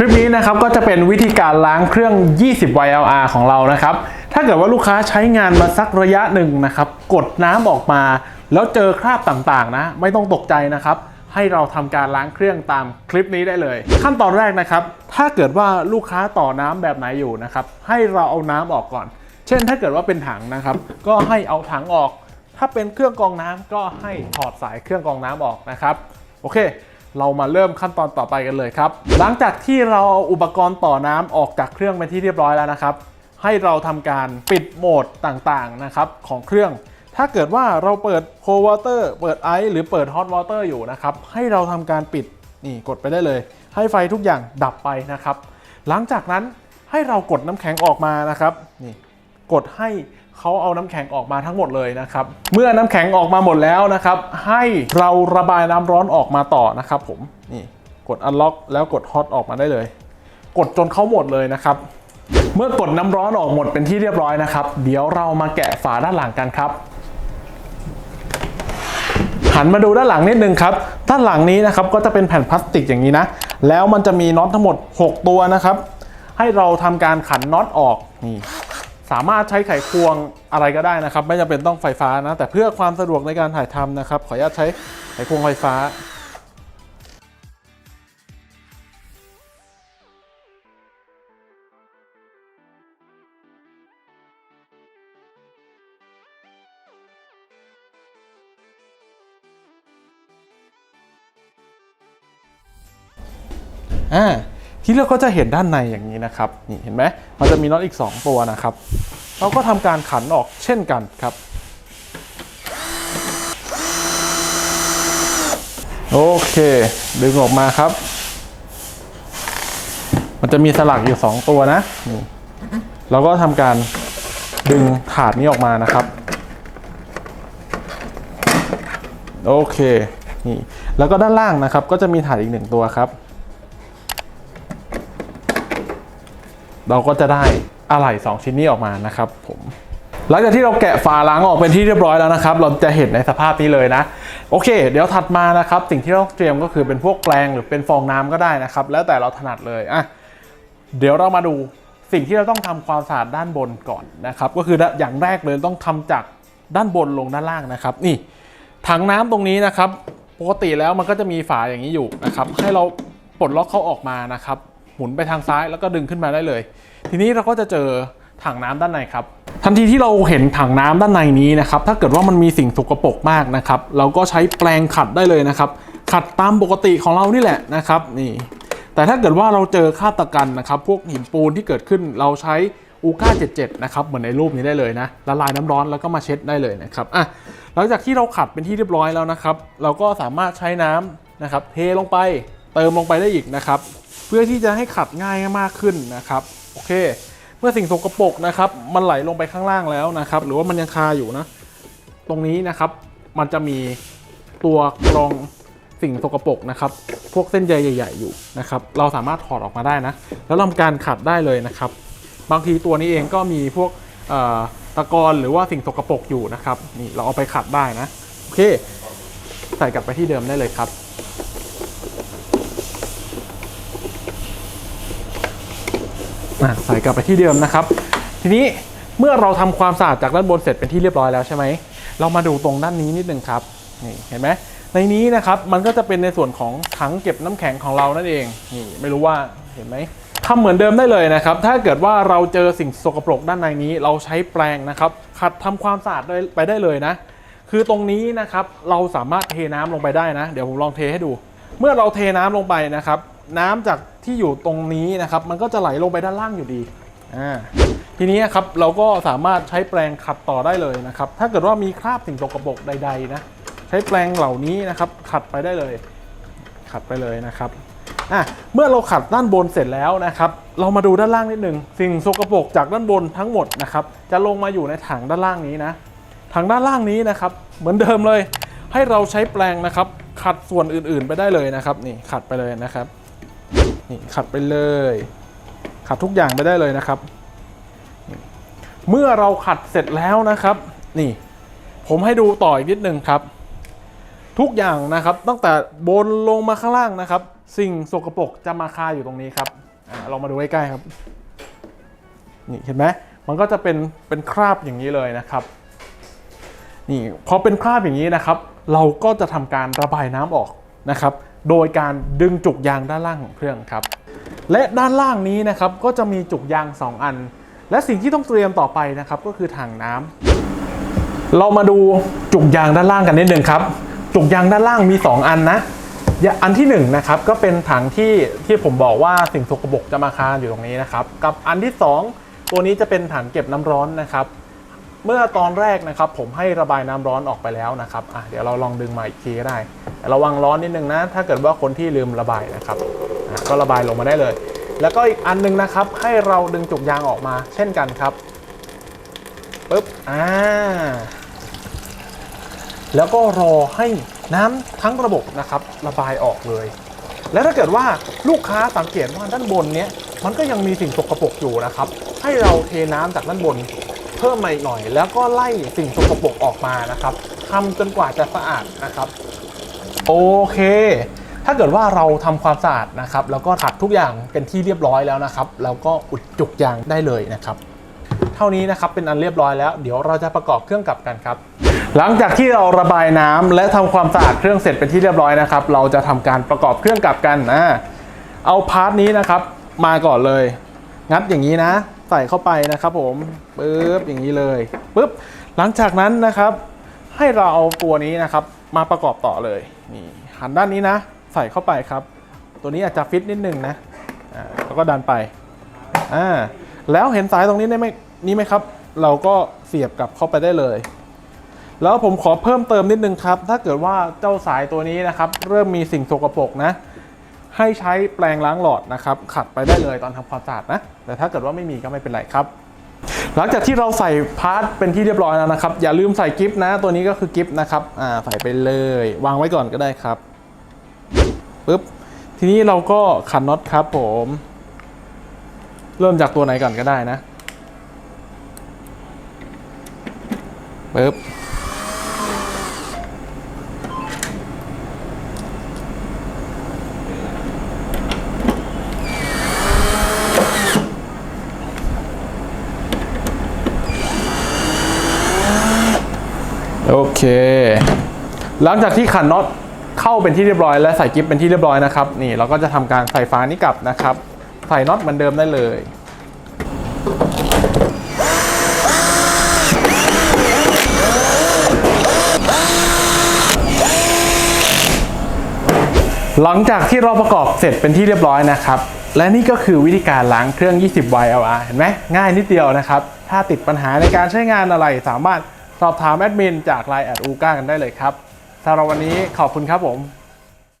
ลิปนี้นะครับก็จะเป็นวิธีการล้างเครื่อง 20 YLR ของเรานะครับ ถ้าเกิดว่าลูกค้าใช้งานมาสักระยะหนึ่งนะครับ กดน้ำออกมา แล้วเจอคราบต่างๆ นะ ไม่ต้องตกใจนะครับ ให้เราทำการล้างเครื่องตามคลิปนี้ได้เลย ขั้นตอนแรกนะครับ ถ้าเกิดว่าลูกค้าต่อน้ำแบบไหนอยู่นะครับ ให้เราเอาน้ำออกก่อน เช่น ถ้าเกิดว่าเป็นถังนะครับ ก็ให้เอาถังออก ถ้าเป็นเครื่องกรองน้ำก็ให้ถอดสายเครื่องกรองน้ำออกนะครับ โอเค เรามาเริ่มขั้นตอนต่อไปกันเลยครับ หลังจากที่เราเอาอุปกรณ์ต่อน้ำออกจากเครื่องเป็นที่เรียบร้อยแล้วนะครับ ให้เราทำการปิดโหมดต่างๆนะครับของเครื่อง ถ้าเกิดว่าเราเปิด cold water เปิดไอซ์หรือเปิด hot water อยู่นะครับ ให้เราทำการปิดนี่กดไปได้เลย ให้ไฟทุกอย่างดับไปนะครับ หลังจากนั้นให้เรากดน้ำแข็งออกมานะครับนี่กดให้ เขาเอาน้ำแข็งออกมาทั้งหมดเลยนะครับ เมื่อน้ำแข็งออกมาหมดแล้วนะครับ ให้เราระบายน้ำร้อนออกมาต่อนะครับผมนี่กด unlock แล้วกด hot ออกมาได้เลย กดจนเขาหมดเลยนะครับ เมื่อกดน้ำร้อนออกหมดเป็นที่เรียบร้อยนะครับ เดี๋ยวเรามาแกะฝาด้านหลังกันครับหันมาดูด้านหลังนิดนึงครับ ด้านหลังนี้นะครับก็จะเป็นแผ่นพลาสติกอย่างนี้นะ แล้วมันจะมีน็อตทั้งหมด 6 ตัวนะครับ ให้เราทำการขันน็อตออกนี่ สามารถใช้ไขควงอะไรก็ได้นะครับ ไม่จำเป็นต้องไฟฟ้านะ แต่เพื่อความสะดวกในการถ่ายทำนะครับ ขออนุญาตใช้ไขควงไฟฟ้าอ่า ที่เราก็จะเห็นด้านในอย่างนี้นะครับนี่เห็นไหมมันจะมีน็อตอีก 2 ตัวนะครับ เราก็ทำการขันออกเช่นกันครับ โอเค ดึงออกมาครับ มันจะมีสลักอยู่ 2 ตัวนะนี่เราก็ทำการดึงถาดนี้ออกมานะครับ โอเคนี่แล้วก็ด้านล่างนะครับ ก็จะมีถาดอีกหนึ่งตัวครับ เราก็จะได้อะไหล่2ชิ้นนี้ออกมานะครับผมหลังจากที่เราแกะฝาล้างออกเป็นที่เรียบร้อยแล้วนะครับ เราจะเห็นในสภาพนี้เลยนะ โอเค เดี๋ยวถัดมานะครับ สิ่งที่เราเตรียมก็คือเป็นพวกแปรงหรือเป็นฟองน้ำก็ได้นะครับ แล้วแต่เราถนัดเลยอะเดี๋ยวเรามาดูสิ่งที่เราต้องทำความสะอาดด้านบนก่อนนะครับ ก็คืออย่างแรกเลยต้องทำจากด้านบนลงด้านล่างนะครับ นี่ ถังน้ำตรงนี้นะครับ ปกติแล้วมันก็จะมีฝาอย่างนี้อยู่นะครับ ให้เราปลดล็อกเขาออกมานะครับ มุนไปทางซ้ายแล้วก็ดึงขึ้นมาได้เลย ทีนี้เราก็จะเจอถังน้ำด้านในครับ ทันทีที่เราเห็นถังน้ำด้านในนี้นะครับ ถ้าเกิดว่ามันมีสิ่งสกปรกมากนะครับ เราก็ใช้แปรงขัดได้เลยนะครับ ขัดตามปกติของเรานี่แหละนะครับ นี่ แต่ถ้าเกิดว่าเราเจอคราตะกันนะครับ พวกหินปูนที่เกิดขึ้นเราใช้อูก้า77 นะครับ เหมือนในรูปนี้ได้เลยนะ ละลายน้ำร้อนแล้วก็มาเช็ดได้เลยนะครับ อะ หลังจากที่เราขัดเป็นที่เรียบร้อยแล้วนะครับ เราก็สามารถใช้น้ำนะครับ เทลงไป เติมลงไปได้อีกนะครับ เพื่อที่จะให้ขัดง่ายมากขึ้นนะครับโอเค เมื่อสิ่งสกปรกนะครับ มันไหลลงไปข้างล่างแล้วนะครับ หรือว่ามันยังคาอยู่นะ ตรงนี้นะครับมันจะมีตัวกรองสิ่งสกปรกนะครับ พวกเส้นใยใหญ่ ๆ อยู่นะครับ เราสามารถถอดออกมาได้นะ แล้วทำการขัดได้เลยนะครับ บางทีตัวนี้เองก็มีพวกตะกอนหรือว่าสิ่งสกปรกอยู่นะครับ นี่เราเอาไปขัดได้นะ โอเค ใส่กลับไปที่เดิมได้เลยครับ อะ ใส่กลับไปที่เดิมนะครับ ทีนี้เมื่อเราทำความสะอาดจากด้านบนเสร็จเป็นที่เรียบร้อยแล้วใช่ไหมเรามาดูตรงด้านนี้นิดนึงครับนี่เห็นไหมในนี้นะครับมันก็จะเป็นในส่วนของถังเก็บน้ำแข็งของเรานั่นเองนี่ไม่รู้ว่าเห็นไหมทำเหมือนเดิมได้เลยนะครับ ถ้าเกิดว่าเราเจอสิ่งสกปรกด้านในนี้ เราใช้แปรงนะครับขัดทำความสะอาดได้ไปได้เลยนะ คือตรงนี้นะครับเราสามารถเทน้ำลงไปได้นะ เดี๋ยวผมลองเทให้ดู เมื่อเราเทน้ำลงไปนะครับ น้ำจากที่อยู่ตรงนี้นะครับมันก็จะไหลลงไปด้านล่างอยู่ดีอ่าทีนี้ครับเราก็สามารถใช้แปรงขัดต่อได้เลยนะครับ ถ้าเกิดว่ามีคราบสิ่งสกปรกใดๆนะใช้แปรงเหล่านี้นะครับขัดไปได้เลย ขัดไปเลยนะครับอะเมื่อเราขัดด้านบนเสร็จแล้วนะครับ เรามาดูด้านล่างนิดหนึ่งสิ่งสกปรกจากด้านบนทั้งหมดนะครับ จะลงมาอยู่ในถังด้านล่างนี้นะถังด้านล่างนี้นะครับ เหมือนเดิมเลย ให้เราใช้แปรงนะครับ ขัดส่วนอื่นๆ ไปได้เลยนะครับ นี่ขัดไปเลยนะครับ นี่ขัดไปเลย ขัดทุกอย่างไปได้เลยนะครับ เมื่อเราขัดเสร็จแล้วนะครับ นี่ ผมให้ดูต่ออีกนิดนึงครับ ทุกอย่างนะครับ ตั้งแต่บนลงมาข้างล่างนะครับ สิ่งสกปรกจะมาคาอยู่ตรงนี้ครับอลองมาดูใกล้ๆครับ นี่เห็นไหมมันก็จะเป็นเป็นคราบอย่างนี้เลยนะครับ นี่พอเป็นคราบอย่างนี้นะครับ เราก็จะทำการระบายน้ำออกนะครับ โดยการดึงจุกยางด้านล่างของเครื่องครับ และด้านล่างนี้นะครับก็จะมีจุกยาง 2 อัน และสิ่งที่ต้องเตรียมต่อไปนะครับก็คือถังน้ำเรามาดูจุกยางด้านล่างกันนิดนึงครับ จุกยางด้านล่างมี 2 อันนะอันที่1นงนะครับก็เป็นถังที่ที่ผมบอกว่าสิ่งสกปรกจะมาคานอยู่ตรงนี้นะครับ กับอันที่ 2 ตัวนี้จะเป็นถังเก็บน้ำร้อนนะครับ เมื่อตอนแรกนะครับผมให้ระบายน้ำร้อนออกไปแล้วนะครับอะเดี๋ยวเราลองดึงมาอีกทีก็ได้ ระวังร้อนนิดนึงนะ ถ้าเกิดว่าคนที่ลืมระบายนะครับก็ระบายลงมาได้เลย แล้วก็อีกอันนึงนะครับ ให้เราดึงจุกยางออกมา เช่นกันครับปึ๊บอ่าแล้วก็รอให้น้ำทั้งระบบนะครับระบายออกเลย และถ้าเกิดว่าลูกค้าสังเกตว่าด้านบนเนี้ยมันก็ยังมีสิ่งสกปรกอยู่นะครับ ให้เราเทน้ำจากด้านบนเพิ่มมาอีกหน่อย แล้วก็ไล่สิ่งสกปรกออกมานะครับทำจนกว่าจะสะอาดนะครับ โอเค ถ้าเกิดว่าเราทำความสะอาดนะครับ แล้วก็ถักทุกอย่างเป็นที่เรียบร้อยแล้วนะครับ แล้วก็อุดจุกยางได้เลยนะครับ เท่านี้นะครับเป็นอันเรียบร้อยแล้ว เดี๋ยวเราจะประกอบเครื่องกลับกันครับ หลังจากที่เราระบายน้ำและทำความสะอาดเครื่องเสร็จเป็นที่เรียบร้อยนะครับ เราจะทำการประกอบเครื่องกลับกันนะ เอาพาร์ทนี้นะครับมาก่อนเลย งัดอย่างนี้นะ ใส่เข้าไปนะครับผมปึ๊บอย่างนี้เลยปึ๊บหลังจากนั้นนะครับ ให้เราเอาตัวนี้นะครับ มาประกอบต่อเลยนี่หันด้านนี้นะ ใส่เข้าไปครับ ตัวนี้อาจจะฟิตนิดนึงนะอ่าแล้วก็ดันไปอ่าแล้วเห็นสายตรงนี้ได้ไหมนี่ไหมครับ เราก็เสียบกลับเข้าไปได้เลย แล้วผมขอเพิ่มเติมนิดนึงครับ ถ้าเกิดว่าเจ้าสายตัวนี้นะครับ เริ่มมีสิ่งสกปรกนะ ให้ใช้แปรงล้างหลอดนะครับ ขัดไปได้เลยตอนทำความสะอาดนะ แต่ถ้าเกิดว่าไม่มีก็ไม่เป็นไรครับ หลังจากที่เราใส่พาร์ทเป็นที่เรียบร้อยแล้วนะครับ อย่าลืมใส่กิฟต์นะ ตัวนี้ก็คือกิฟต์นะครับอ่าใส่ไปเลย วางไว้ก่อนก็ได้ครับปึ๊บทีนี้เราก็ขันน็อตครับ ผม เริ่มจากตัวไหนก่อนก็ได้นะปึ๊บ เค หลังจากที่ขันน็อตเข้าเป็นที่เรียบร้อยและใส่กิฟเป็นที่เรียบร้อยนะครับ นี่เราก็จะทำการใส่ฝานี้กลับนะครับ ใส่น็อตเหมือนเดิมได้เลยหลังจากที่เราประกอบเสร็จเป็นที่เรียบร้อยนะครับ และนี่ก็คือวิธีการล้างเครื่อง 20 YLR เห็นไหมง่ายนิดเดียวนะครับ ถ้าติดปัญหาในการใช้งานอะไรสามารถ สอบถามแอดมินจากไลน์แอดอูก้ากันได้เลยครับสำหรับวันนี้ขอบคุณครับผม